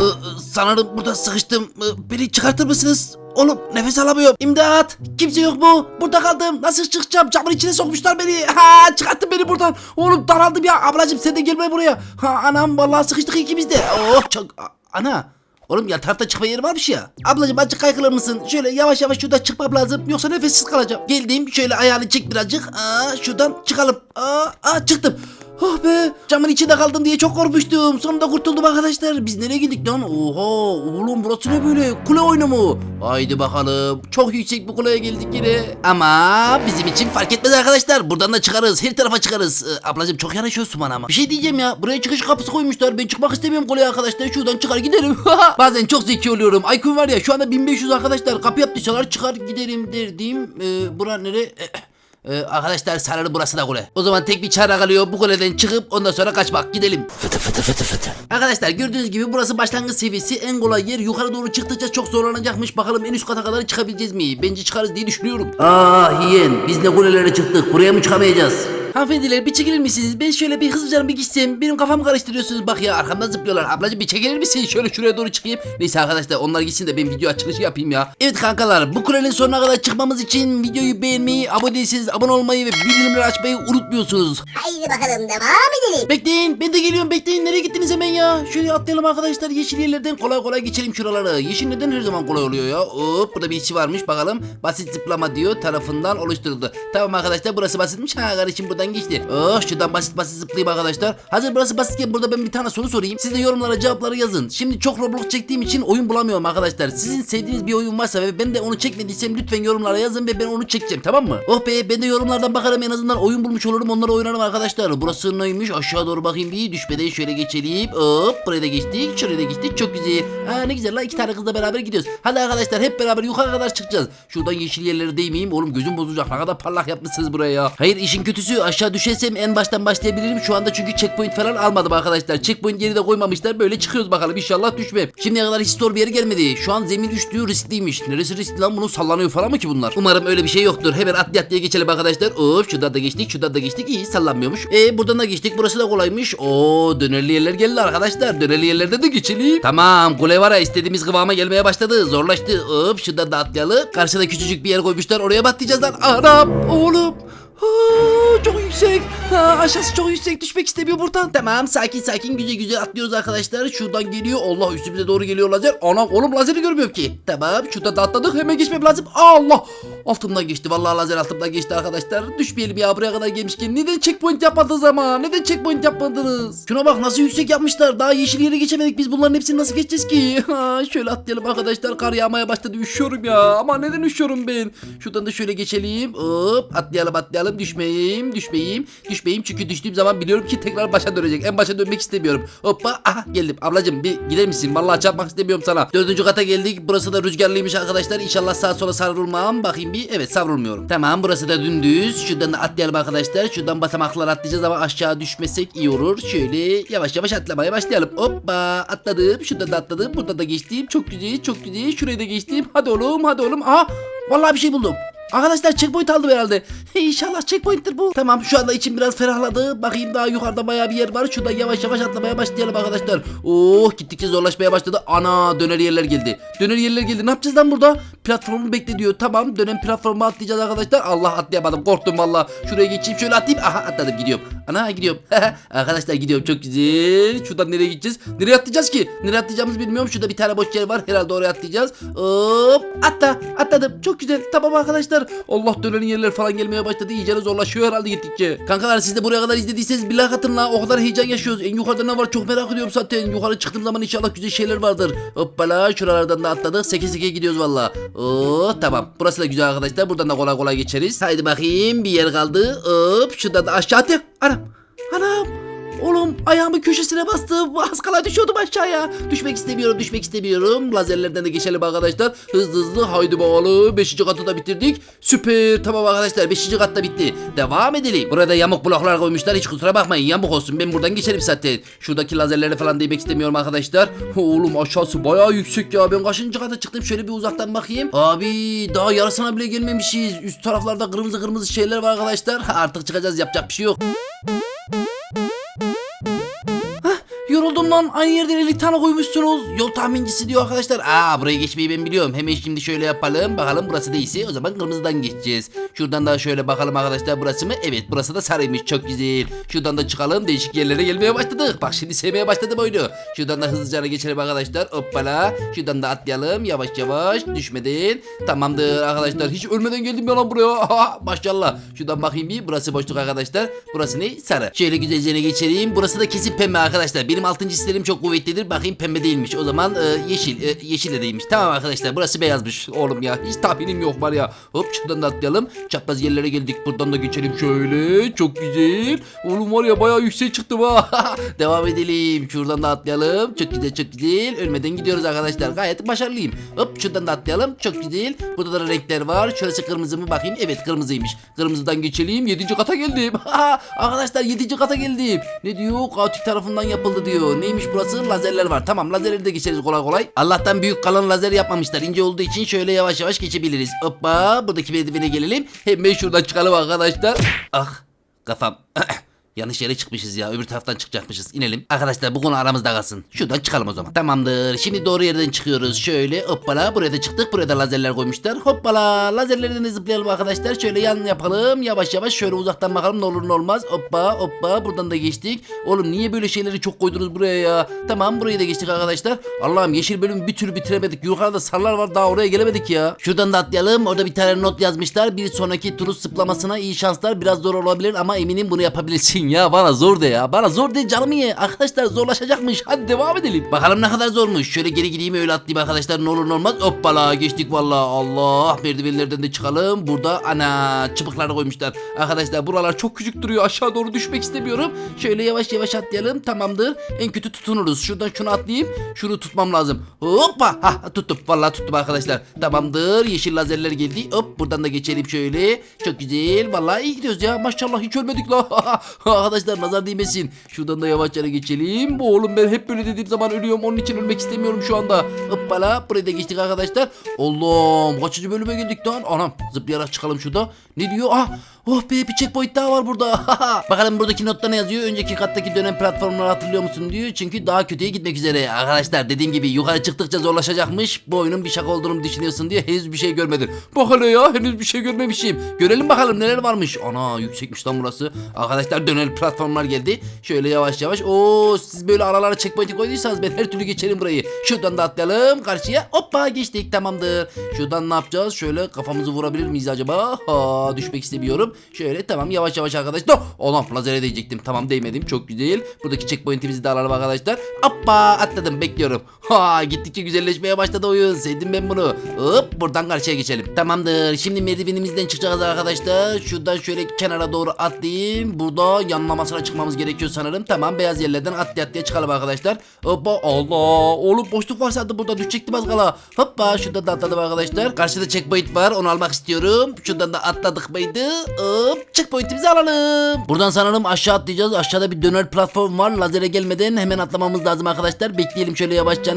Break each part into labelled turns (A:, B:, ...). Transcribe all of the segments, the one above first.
A: Ee, sanırım burada sıkıştım. Ee, beni çıkartır mısınız? Oğlum nefes alamıyorum. İmdat. Kimse yok mu? Burada kaldım. Nasıl çıkacağım? Camın içine sokmuşlar beni. Ha çıkarttın beni buradan. Oğlum daraldım ya. Ablacım sen de gelme buraya. Ha anam vallahi sıkıştık ikimiz de. Oh çok. Ana. Oğlum ya tarafta çıkma yeri varmış ya. Ablacım azıcık kaykılır mısın? Şöyle yavaş yavaş şurada çıkmam lazım. Yoksa nefessiz kalacağım. Geldim şöyle ayağını çek birazcık. Aa, şuradan çıkalım. Aa, aa çıktım. Oh be camın içinde kaldım diye çok korkmuştum. Sonunda kurtuldum arkadaşlar. Biz nereye gittik lan? Oha oğlum burası ne böyle? Kule oyunu mu? Haydi bakalım. Çok yüksek bir kuleye geldik yine. Ama bizim için fark etmez arkadaşlar. Buradan da çıkarız. Her tarafa çıkarız. Ee, ablacığım çok yanaşıyorsun bana ama. Bir şey diyeceğim ya. Buraya çıkış kapısı koymuşlar. Ben çıkmak istemiyorum kuleye arkadaşlar. Şuradan çıkar giderim. Bazen çok zeki oluyorum. IQ'm var ya şu anda 1500 arkadaşlar. Kapı yaptıysalar çıkar giderim derdim. Ee, bura nere? Ee, arkadaşlar sanırım burası da kule. O zaman tek bir çare kalıyor bu kuleden çıkıp ondan sonra kaçmak. Gidelim. Fıtı fıtı fıtı fıtı. Arkadaşlar gördüğünüz gibi burası başlangıç seviyesi. En kolay yer. Yukarı doğru çıktıkça çok zorlanacakmış. Bakalım en üst kata kadar çıkabileceğiz mi? Bence çıkarız diye düşünüyorum. Ah yeğen biz ne kulelere çıktık. Buraya mı çıkamayacağız? Hanımefendiler bir çekilir misiniz? Ben şöyle bir hızlıca bir gitsem. Benim kafamı karıştırıyorsunuz. Bak ya arkamdan zıplıyorlar. Ablacığım bir çekilir misin? Şöyle şuraya doğru çıkayım. Neyse arkadaşlar onlar gitsin de ben video açılışı yapayım ya. Evet kankalar bu kulenin sonuna kadar çıkmamız için videoyu beğenmeyi, abone değilseniz abone olmayı ve bildirimleri açmayı unutmuyorsunuz.
B: Haydi bakalım devam edelim.
A: Bekleyin ben de geliyorum bekleyin. Nereye gittiniz hemen ya? Şöyle atlayalım arkadaşlar yeşil yerlerden kolay kolay geçelim şuraları Yeşil neden her zaman kolay oluyor ya? Hop burada bir işi varmış bakalım. Basit zıplama diyor tarafından oluşturuldu. Tamam arkadaşlar burası basitmiş. Ha kardeşim buradan geçti. Oh şuradan basit basit zıplayayım arkadaşlar. Hazır burası basitken burada ben bir tane soru sorayım. Siz de yorumlara cevapları yazın. Şimdi çok Roblox çektiğim için oyun bulamıyorum arkadaşlar. Sizin sevdiğiniz bir oyun varsa ve ben de onu çekmediysem lütfen yorumlara yazın ve ben onu çekeceğim tamam mı? Oh be ben de yorumlardan bakarım. En azından oyun bulmuş olurum onları oynarım arkadaşlar. Burası neymiş? Aşağı doğru bakayım bir. Düşmeden şöyle geçelim Hop buraya da geçtik şuraya da geçtik. Çok güzel. Ha ne güzel la iki tane kızla beraber gidiyoruz. Hadi arkadaşlar hep beraber yukarı kadar çıkacağız. Şuradan yeşil yerlere değmeyeyim. Oğlum gözüm bozulacak ne kadar parlak yapmışsınız buraya ya. Hayır işin kötüsü aşağı düşersem en baştan başlayabilirim. Şu anda çünkü checkpoint falan almadım arkadaşlar. Checkpoint yeri de koymamışlar. Böyle çıkıyoruz bakalım. İnşallah düşmem. Şimdiye kadar hiç zor bir yere gelmedi. Şu an zemin üstlüğü riskliymiş. Neresi riskli lan? Bunun sallanıyor falan mı ki bunlar? Umarım öyle bir şey yoktur. Hemen atlı atlıya geçelim arkadaşlar. Hop şuradan da geçtik şuradan da geçtik. İyi sallanmıyormuş. E buradan da geçtik burası da kolaymış. Oo dönerli yerler geldi arkadaşlar. Dönerli yerlerde de geçelim. Tamam kule var ya istediğimiz kıvama gelmeye başladı. Zorlaştı. Hop şuradan da atlayalım. Karşıda küçücük bir yer koymuşlar oraya batlayacağız lan. Anam oğlum. Aa, çok yüksek. Ha, aşağısı çok yüksek. Düşmek istemiyor buradan. Tamam sakin sakin güzel güzel atlıyoruz arkadaşlar. Şuradan geliyor. Allah üstümüze doğru geliyor lazer. Anam oğlum lazeri görmüyorum ki. Tamam şurada da atladık. Hemen geçmem lazım. Allah. Altımdan geçti. Vallahi lazer altımdan geçti arkadaşlar. Düşmeyelim ya buraya kadar gelmişken. Neden checkpoint yapmadınız ama? Neden checkpoint yapmadınız? Şuna bak nasıl yüksek yapmışlar. Daha yeşil yere geçemedik. Biz bunların hepsini nasıl geçeceğiz ki? Ha, şöyle atlayalım arkadaşlar. Kar yağmaya başladı. Üşüyorum ya. Ama neden üşüyorum ben? Şuradan da şöyle geçelim. Hop atlayalım atlayalım. Düşmeyeyim düşmeyeyim. Düşmeyeyim çünkü düştüğüm zaman biliyorum ki tekrar başa dönecek. En başa dönmek istemiyorum. Hoppa aha geldim. Ablacım bir gider misin? Vallahi çarpmak istemiyorum sana. Dördüncü kata geldik. Burası da rüzgarlıymış arkadaşlar. İnşallah sağa sola savrulmam. Bakayım bir. Evet savrulmuyorum. Tamam burası da dümdüz. Şuradan da atlayalım arkadaşlar. Şuradan basamaklar atlayacağız ama aşağı düşmesek iyi olur. Şöyle yavaş yavaş atlamaya başlayalım. Hoppa atladım. Şuradan da atladım. Buradan da geçtim. Çok güzel çok güzel. Şuraya da geçtim. Hadi oğlum hadi oğlum. Aha vallahi bir şey buldum. Arkadaşlar checkpoint aldım herhalde. İnşallah checkpoint'tir bu. Tamam şu anda içim biraz ferahladı. Bakayım daha yukarıda bayağı bir yer var. Şuradan yavaş yavaş atlamaya başlayalım arkadaşlar. Oh gittikçe zorlaşmaya başladı. Ana döner yerler geldi. Döner yerler geldi. Ne yapacağız lan burada? Platformu bekle diyor. Tamam dönen platformu atlayacağız arkadaşlar. Allah atlayamadım. Korktum valla. Şuraya geçeyim şöyle atlayayım. Aha atladım gidiyorum. Ana gidiyorum. arkadaşlar gidiyorum çok güzel. Şuradan nereye gideceğiz? Nereye atlayacağız ki? Nereye atlayacağımızı bilmiyorum. Şurada bir tane boş yer var. Herhalde oraya atlayacağız. Hop atla. Atladım. Çok güzel. Tamam arkadaşlar. Allah dönenin yerler falan gelmeye başladı. İyice zorlaşıyor herhalde gittikçe. Kankalar siz de buraya kadar izlediyseniz like atın la. O kadar heyecan yaşıyoruz. En yukarıda ne var çok merak ediyorum zaten. Yukarı çıktığım zaman inşallah güzel şeyler vardır. Hoppala şuralardan da atladık. 8 8 gidiyoruz valla. Oo tamam. Burası da güzel arkadaşlar. Buradan da kolay kolay geçeriz. Haydi bakayım bir yer kaldı. Hop şuradan da aşağı atayım. Anam. Anam. Ayağımı köşesine bastım. Az kala düşüyordum aşağıya. Düşmek istemiyorum, düşmek istemiyorum. Lazerlerden de geçelim arkadaşlar. Hızlı hızlı haydi bakalım. Beşinci katı da bitirdik. Süper. Tamam arkadaşlar beşinci kat da bitti. Devam edelim. Burada yamuk bloklar koymuşlar. Hiç kusura bakmayın. Yamuk olsun. Ben buradan geçerim zaten. Şuradaki lazerlere falan değmek istemiyorum arkadaşlar. Oğlum aşağısı bayağı yüksek ya. Ben kaçıncı kata çıktım? Şöyle bir uzaktan bakayım. Abi daha yarısına bile gelmemişiz. Üst taraflarda kırmızı kırmızı şeyler var arkadaşlar. Artık çıkacağız. Yapacak bir şey yok. Buldum lan. Aynı yerden 50 tane koymuşsunuz. Yol tahmincisi diyor arkadaşlar. Aa buraya geçmeyi ben biliyorum. Hemen şimdi şöyle yapalım. Bakalım burası değilse o zaman kırmızıdan geçeceğiz. Şuradan da şöyle bakalım arkadaşlar burası mı? Evet burası da sarıymış. Çok güzel. Şuradan da çıkalım. Değişik yerlere gelmeye başladık. Bak şimdi sevmeye başladım oyunu. Şuradan da hızlıca geçelim arkadaşlar. Hoppala. Şuradan da atlayalım. Yavaş yavaş. Düşmeden. Tamamdır arkadaşlar. Hiç ölmeden geldim ya lan buraya. Maşallah. Şuradan bakayım bir. Burası boşluk arkadaşlar. Burası ne? Sarı. Şöyle güzelce geçelim. Burası da kesin pembe arkadaşlar. Benim altıncı hislerim çok kuvvetlidir. Bakayım pembe değilmiş. O zaman e, yeşil. E, yeşil de değilmiş. Tamam arkadaşlar. Burası beyazmış. Oğlum ya. Hiç tahminim yok var ya. Hop şuradan da atlayalım. Çapraz yerlere geldik. Buradan da geçelim şöyle. Çok güzel. Oğlum var ya bayağı yüksek çıktım ha. Devam edelim. Şuradan da atlayalım. Çok güzel çok güzel. Ölmeden gidiyoruz arkadaşlar. Gayet başarılıyım. Hop şuradan da atlayalım. Çok güzel. Burada da renkler var. Şurası kırmızı mı bakayım. Evet kırmızıymış. Kırmızıdan geçelim. 7. kata geldim. arkadaşlar 7. kata geldim. Ne diyor? Kaotik tarafından yapıldı diyor. Neymiş burası? Lazerler var. Tamam lazerleri de geçeriz kolay kolay. Allah'tan büyük kalın lazer yapmamışlar. İnce olduğu için şöyle yavaş yavaş geçebiliriz. Hoppa buradaki merdivene gelelim. Hemen şuradan çıkalım arkadaşlar. Ah kafam. Yanlış yere çıkmışız ya. Öbür taraftan çıkacakmışız. İnelim. Arkadaşlar bu konu aramızda kalsın. Şuradan çıkalım o zaman. Tamamdır. Şimdi doğru yerden çıkıyoruz. Şöyle hoppala. Buraya da çıktık. Buraya da lazerler koymuşlar. Hoppala. Lazerlerden de zıplayalım arkadaşlar. Şöyle yan yapalım. Yavaş yavaş şöyle uzaktan bakalım ne olur ne olmaz. Hoppa hoppa. Buradan da geçtik. Oğlum niye böyle şeyleri çok koydunuz buraya ya? Tamam burayı da geçtik arkadaşlar. Allah'ım yeşil bölümü bir türlü bitiremedik. Yukarıda sarılar var daha oraya gelemedik ya. Şuradan da atlayalım. Orada bir tane not yazmışlar. Bir sonraki turu zıplamasına iyi şanslar. Biraz zor olabilir ama eminim bunu yapabilirsin ya. Bana zor de ya. Bana zor de canımı ye. Arkadaşlar zorlaşacakmış. Hadi devam edelim. Bakalım ne kadar zormuş. Şöyle geri gideyim öyle atlayayım arkadaşlar. Ne olur ne olmaz. Hoppala geçtik valla. Allah merdivenlerden de çıkalım. Burada ana çıpıkları koymuşlar. Arkadaşlar buralar çok küçük duruyor. Aşağı doğru düşmek istemiyorum. Şöyle yavaş yavaş atlayalım. Tamamdır. En kötü tutunuruz. Şuradan şunu atlayayım. Şunu tutmam lazım. Hoppa. Ha tuttum. Vallahi tuttum arkadaşlar. Tamamdır. Yeşil lazerler geldi. Hop buradan da geçelim şöyle. Çok güzel. Vallahi iyi gidiyoruz ya. Maşallah hiç ölmedik la. arkadaşlar nazar değmesin. Şuradan da yavaşça geçelim. Bu oğlum ben hep böyle dediğim zaman ölüyorum. Onun için ölmek istemiyorum şu anda. Hoppala. Buraya da geçtik arkadaşlar. Allah'ım kaçıncı bölüme geldik lan? Anam zıplayarak çıkalım şurada. Ne diyor? Ah Oh be bir checkpoint daha var burada. Bakalım buradaki notta ne yazıyor? Önceki kattaki dönem platformları hatırlıyor musun diyor. Çünkü daha kötüye gitmek üzere. Arkadaşlar dediğim gibi yukarı çıktıkça zorlaşacakmış. Bu oyunun bir şaka olduğunu düşünüyorsun diye henüz bir şey görmedim. Bak ya henüz bir şey görmemişim. Görelim bakalım neler varmış. Ana yüksekmiş lan burası. Arkadaşlar dönem platformlar geldi. Şöyle yavaş yavaş. Oo siz böyle aralara checkpoint'i koyduysanız ben her türlü geçerim burayı. Şuradan da atlayalım karşıya. Hoppa geçtik tamamdır. Şuradan ne yapacağız? Şöyle kafamızı vurabilir miyiz acaba? Ha düşmek istemiyorum. Şöyle tamam yavaş yavaş arkadaşlar. Oğlum lazere değecektim. Tamam değmedim. Çok güzel. Buradaki checkpoint'imizi de alalım arkadaşlar. Hoppa atladım bekliyorum. Ha gittikçe güzelleşmeye başladı oyun. Sevdim ben bunu. Hop buradan karşıya geçelim. Tamamdır. Şimdi merdivenimizden çıkacağız arkadaşlar. Şuradan şöyle kenara doğru atlayayım. Burada yanlamasına çıkmamız gerekiyor sanırım. Tamam beyaz yerlerden atlaya atlaya çıkalım arkadaşlar. Hoppa Allah. Oğlum boşluk var sandım burada düşecektim az kala. Hoppa şuradan da atladım arkadaşlar. Karşıda checkpoint var. Onu almak istiyorum. Şuradan da atladık mıydı? Hop checkpoint'imizi alalım. Buradan sanırım aşağı atlayacağız. Aşağıda bir döner platform var. Lazere gelmeden hemen atlamamız lazım arkadaşlar. Bekleyelim şöyle yavaşça.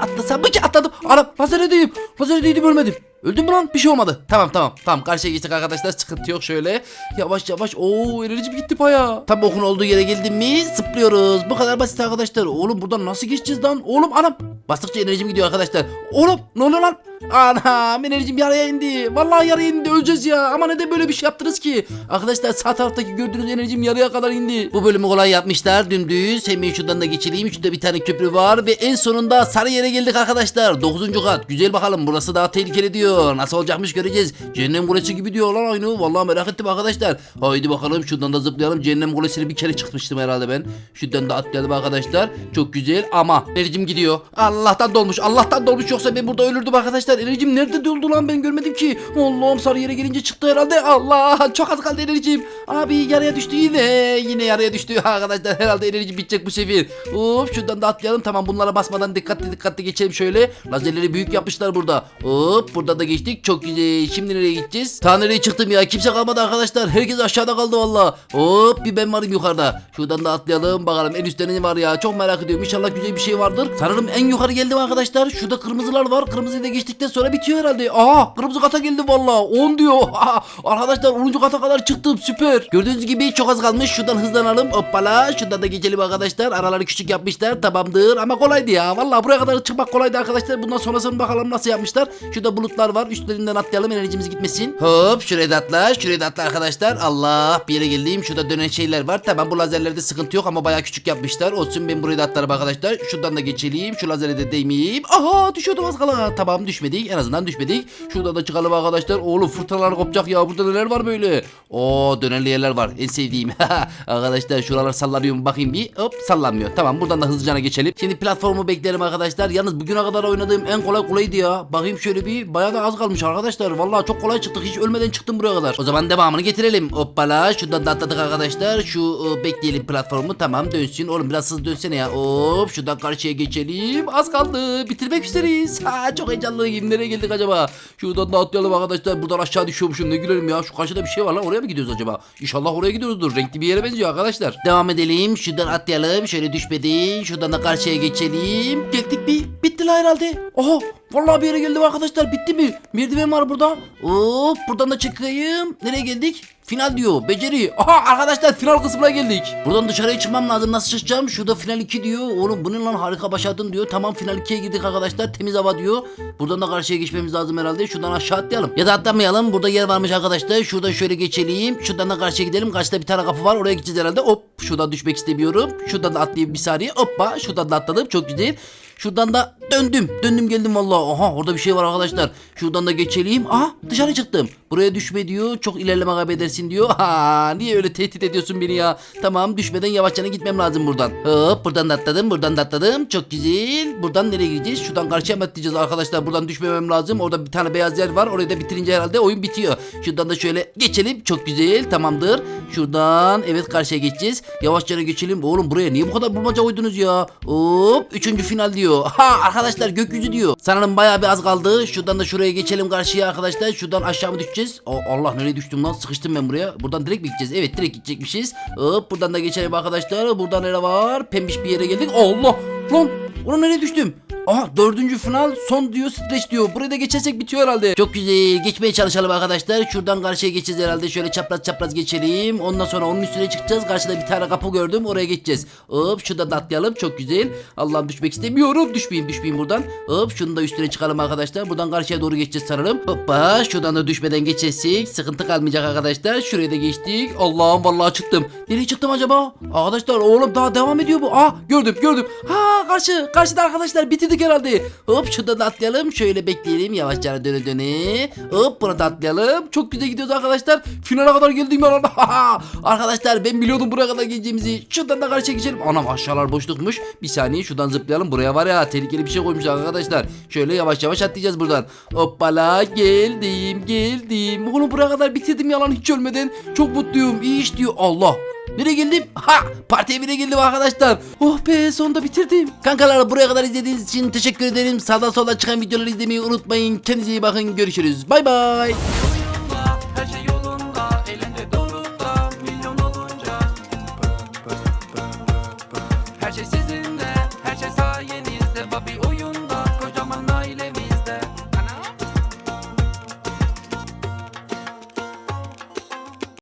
A: Atlasam mı ki atladım. Anam lazere değdim. Lazere değdim ölmedim. Öldüm mü lan? Bir şey olmadı. Tamam tamam. Tamam karşıya geçtik arkadaşlar. Sıkıntı yok şöyle. Yavaş yavaş. Oo enerjim gitti baya. Tam okun olduğu yere geldim mi zıplıyoruz. Bu kadar basit arkadaşlar. Oğlum buradan nasıl geçeceğiz lan? Oğlum anam. Bastıkça enerjim gidiyor arkadaşlar. Oğlum ne oluyor lan? Anam enerjim yarıya indi. Vallahi yarıya indi öleceğiz ya. Ama neden böyle bir şey yaptınız ki? Arkadaşlar sağ taraftaki gördüğünüz enerjim yarıya kadar indi. Bu bölümü kolay yapmışlar dümdüz. Hemen şuradan da geçelim. Şurada bir tane köprü var ve en sonunda sarı yere geldik arkadaşlar. 9. kat. Güzel bakalım burası daha tehlikeli diyor. Nasıl olacakmış göreceğiz. Cehennem kulesi gibi diyor lan aynı. Vallahi merak ettim arkadaşlar. Haydi bakalım şuradan da zıplayalım. Cehennem kulesine bir kere çıkmıştım herhalde ben. Şuradan da atlayalım arkadaşlar. Çok güzel ama enerjim gidiyor. Allah'tan dolmuş. Allah'tan dolmuş yoksa ben burada ölürdüm arkadaşlar. Enerjim nerede doldu lan ben görmedim ki. Allah'ım sarı yere gelince çıktı herhalde. Allah çok az kaldı enerjim. Abi yarıya düştü yine. Yine yarıya düştü arkadaşlar. Herhalde enerji bitecek bu sefer. Hop şuradan da atlayalım. Tamam bunlara basmadan dikkatli dikkatli geçelim şöyle. Lazerleri büyük yapmışlar burada. Hop burada da geçtik. Çok güzel. Şimdi nereye gideceğiz? Ta çıktım ya? Kimse kalmadı arkadaşlar. Herkes aşağıda kaldı valla. Hop bir ben varım yukarıda. Şuradan da atlayalım bakalım. En üstte ne var ya? Çok merak ediyorum. İnşallah güzel bir şey vardır. Sanırım en yukarı geldim arkadaşlar. Şurada kırmızılar var. Kırmızıyı da geçtik geçtikten sonra bitiyor herhalde. Aha kırmızı kata geldi valla 10 diyor. Arkadaşlar 10. kata kadar çıktım süper. Gördüğünüz gibi çok az kalmış. Şuradan hızlanalım. Hoppala şuradan da geçelim arkadaşlar. Araları küçük yapmışlar tamamdır ama kolaydı ya. Valla buraya kadar çıkmak kolaydı arkadaşlar. Bundan sonrasını bakalım nasıl yapmışlar. Şurada bulutlar var. Üstlerinden atlayalım enerjimiz gitmesin. Hop şuraya da atla. Şuraya da atla arkadaşlar. Allah bir yere geldim. Şurada dönen şeyler var. Tamam bu lazerlerde sıkıntı yok ama bayağı küçük yapmışlar. Olsun ben buraya da atlarım arkadaşlar. Şuradan da geçelim. Şu lazere de değmeyeyim. Aha düşüyordum az kala. Tamam düşmedik. En azından düşmedik. Şurada da çıkalım arkadaşlar. Oğlum fırtınalar kopacak ya. Burada neler var böyle? Oo dönerli yerler var. En sevdiğim. arkadaşlar şuralar sallanıyor mu bakayım bir. Hop sallanmıyor. Tamam buradan da hızlıca geçelim. Şimdi platformu beklerim arkadaşlar. Yalnız bugüne kadar oynadığım en kolay kolaydı ya. Bakayım şöyle bir. Bayağı da az kalmış arkadaşlar. Vallahi çok kolay çıktık. Hiç ölmeden çıktım buraya kadar. O zaman devamını getirelim. Hoppala. Şuradan da atladık arkadaşlar. Şu e, bekleyelim platformu. Tamam dönsün. Oğlum biraz hızlı dönsene ya. Hop şuradan karşıya geçelim. Az kaldı. Bitirmek üzereyiz. Ha çok heyecanlıyım. Nereye geldik acaba? Şuradan da atlayalım arkadaşlar. Buradan aşağı düşüyormuşum. Ne gülerim ya. Şu karşıda bir şey var lan. Oraya mı gidiyoruz acaba? İnşallah oraya gidiyoruzdur. Renkli bir yere benziyor arkadaşlar. Devam edelim. Şuradan atlayalım. Şöyle düşmedi. Şuradan da karşıya geçelim. Geldik bir. Bitti la herhalde. Oha. Vallahi bir yere geldim arkadaşlar. Bitti mi? Merdiven var burada. Hop buradan da çıkayım. Nereye geldik? Final diyor. Beceri. Aha arkadaşlar final kısmına geldik. Buradan dışarıya çıkmam lazım. Nasıl çıkacağım? Şurada final 2 diyor. Oğlum bunun lan harika başardın diyor. Tamam final 2'ye girdik arkadaşlar. Temiz hava diyor. Buradan da karşıya geçmemiz lazım herhalde. Şuradan aşağı atlayalım. Ya da atlamayalım. Burada yer varmış arkadaşlar. Şuradan şöyle geçelim. Şuradan da karşıya gidelim. Karşıda bir tane kapı var. Oraya gideceğiz herhalde. Hop. Şuradan düşmek istemiyorum. Şuradan da atlayayım bir saniye. Hoppa. Şuradan da atladım. Çok güzel. Şuradan da döndüm. Döndüm geldim vallahi. Aha orada bir şey var arkadaşlar. Şuradan da geçelim. Aha dışarı çıktım. Buraya düşme diyor. Çok ilerleme kaybedersin diyor. Ha niye öyle tehdit ediyorsun beni ya? Tamam düşmeden yavaşça gitmem lazım buradan. Hop buradan da atladım. Buradan da atladım. Çok güzel. Buradan nereye gideceğiz? Şuradan karşıya mı atlayacağız arkadaşlar? Buradan düşmemem lazım. Orada bir tane beyaz yer var. Orayı da bitirince herhalde oyun bitiyor. Şuradan da şöyle geçelim. Çok güzel. Tamamdır. Şuradan evet karşıya geçeceğiz. Yavaşça geçelim. Oğlum buraya niye bu kadar bulmaca koydunuz ya? Hop üçüncü final diyor. Ha gökyüzü diyor. Sanırım bayağı bir az kaldı. Şuradan da şuraya geçelim karşıya arkadaşlar. Şuradan aşağı mı düşeceğiz? O, Allah nereye düştüm lan? Sıkıştım ben buraya. Buradan direkt mi gideceğiz? Evet direkt gidecekmişiz. Hop buradan da geçelim arkadaşlar. Buradan nere var? Pembiş bir yere geldik. Allah! Lan! Ulan nereye düştüm? Aha dördüncü final son diyor streç diyor. Burayı da geçersek bitiyor herhalde. Çok güzel. Geçmeye çalışalım arkadaşlar. Şuradan karşıya geçeceğiz herhalde. Şöyle çapraz çapraz geçelim. Ondan sonra onun üstüne çıkacağız. Karşıda bir tane kapı gördüm. Oraya geçeceğiz. Hop şuradan da atlayalım. Çok güzel. Allah'ım düşmek istemiyorum. Düşmeyeyim düşmeyeyim buradan. Hop şunu da üstüne çıkalım arkadaşlar. Buradan karşıya doğru geçeceğiz sanırım. Hoppa şuradan da düşmeden geçersek sıkıntı kalmayacak arkadaşlar. Şuraya da geçtik. Allah'ım vallahi çıktım. Nereye çıktım acaba? Arkadaşlar oğlum daha devam ediyor bu. Ah gördüm gördüm. Ha karşı karşıda arkadaşlar bitirdik herhalde. Hop şurada da atlayalım. Şöyle bekleyelim yavaşça döne döne. Hop buna da atlayalım. Çok güzel gidiyoruz arkadaşlar. Finale kadar geldim ya. arkadaşlar ben biliyordum buraya kadar geleceğimizi. Şuradan da karşıya geçelim. Anam aşağılar boşlukmuş. Bir saniye şuradan zıplayalım. Buraya var ya tehlikeli bir şey koymuş arkadaşlar. Şöyle yavaş yavaş atlayacağız buradan. Hoppala geldim geldim. Oğlum buraya kadar bitirdim yalan hiç ölmeden. Çok mutluyum. İyi iş diyor. Allah. Nereye geldim? Ha! Parti evine geldim arkadaşlar. Oh be sonunda bitirdim. Kankalar buraya kadar izlediğiniz için teşekkür ederim. Sağdan soldan çıkan videoları izlemeyi unutmayın. Kendinize iyi bakın. Görüşürüz. Bay bay.